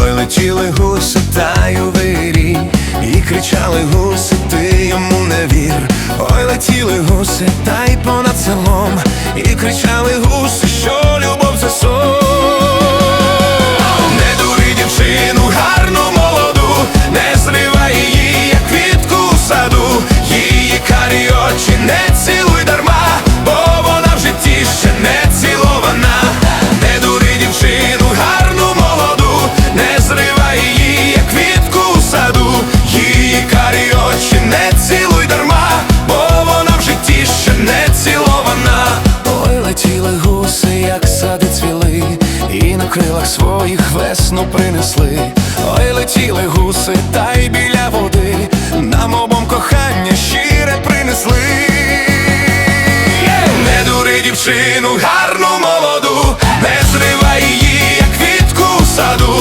Ой, летіли гуси та й у вирі, і кричали гуси, ти йому не вір. Ой, летіли гуси та й понад селом, і кричали гуси, що любов за сон. Не зривай її, як квітку в її карі очі не цілуй гуси, як сади цвіли, і на крилах своїх весну принесли. Ой, летіли гуси, та й біля води, нам обом кохання щире принесли. Не дури дівчину, гарну молоду, не зривай її, як квітку в саду,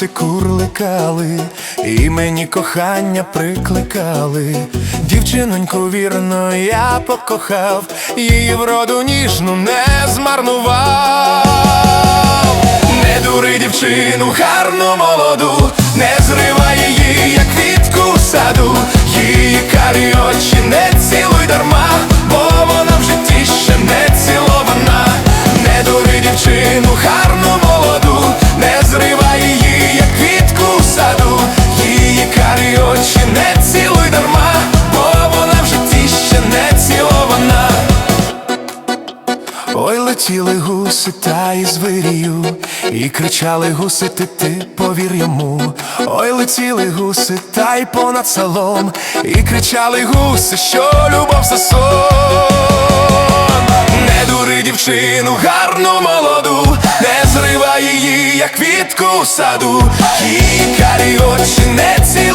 небі курликали, і мені кохання прикликали. Дівчиноньку вірно я покохав, її вроду ніжну не змарнував. Не дури дівчину, гарну молоду, не зривай її, як квітку в саду, її карі очі не цілуй дарма, та й звирію, і кричали гуси, ти ти повір йому. Ой, летіли гуси та й понад селом, і кричали гуси, що любов за сон. Не дури дівчину, гарну молоду, не зривай її, як квітку в саду, її карі очі не дарма,